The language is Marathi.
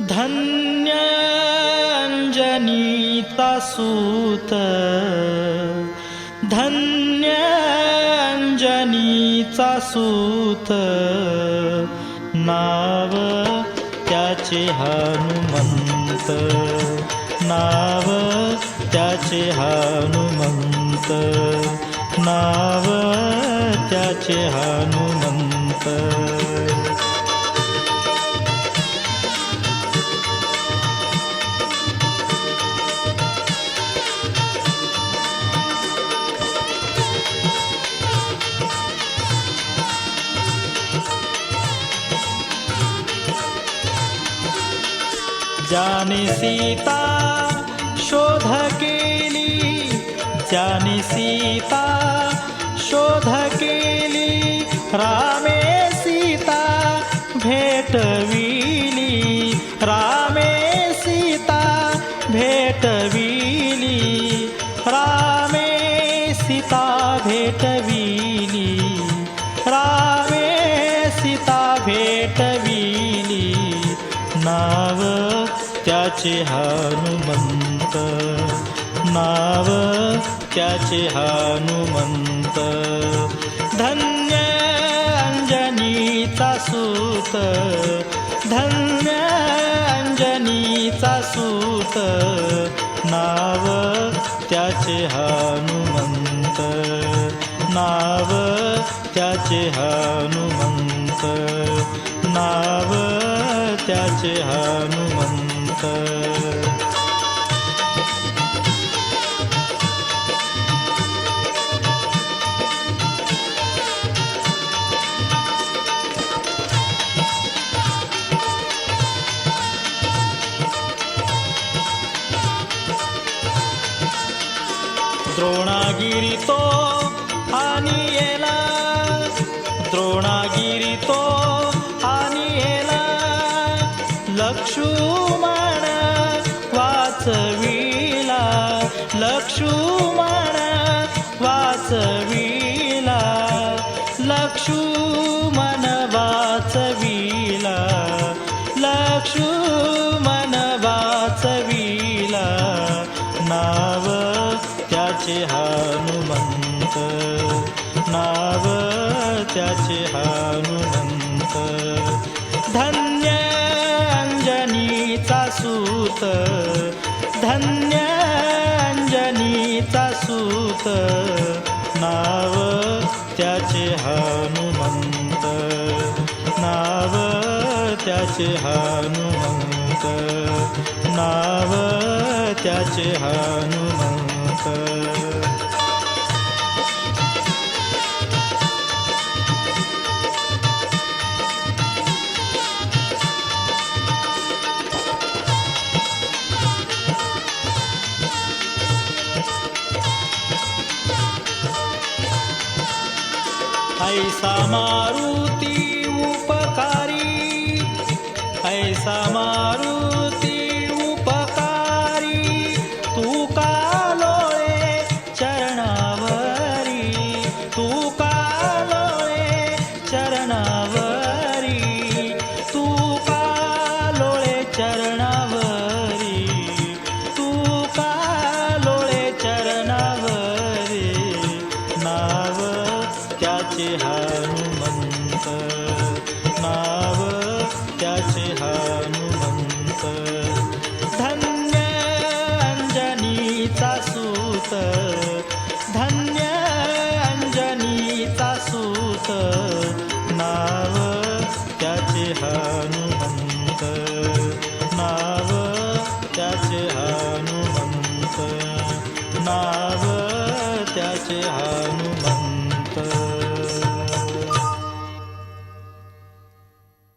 धन्यञ्जनीता सूत धन्यञ्जनीचा सूत नाव त्याचे हनुमंत। नाव त्याचे हनुमंत। नाव त्याचे हनुमंत। ज्याने सीता शोध केली ज्याने सीता शोध केली रामे सीता भेटविली। रामे सीता भेटविली। रामे सीता भेटविली नाव त्याचे हनुमंत. नाव त्याचे हनुमंत. धन्य अंजनीचा सूत. धन्य अंजनीचा सूत. नाव त्याचे हनुमंत. नाव त्याचे हनुमंत. नाव त्याचे हनुमंत. द्रोणागिरी तो आणि येला द्रोणागिरी तो लक्ष्मण वाचविला लक्ष्मण वाचविला लक्ष्मण वाचविला लक्ष्मण वाचविला. नाव त्याचे हनुमंत नाव त्याचे हनुमंत. धन्य सूत धन्यांजनीचा सूत. नाव त्याचे हनुमंत. नाव त्याचे हनुमंत. नाव त्याचे हनुमंत. ऐसा मारुती उपकारी ऐसा मारुती उपकारी तू का लोळे चरणावरी तू का हनुमंत नाव त्याचे हनुमंत. धन्य अंजनीचा सूत धन्य अंजनीचा सूत नाव त्याचे हनुमंत. नाव त्याचे हनुमंत नाव त्याचे हनुमंत.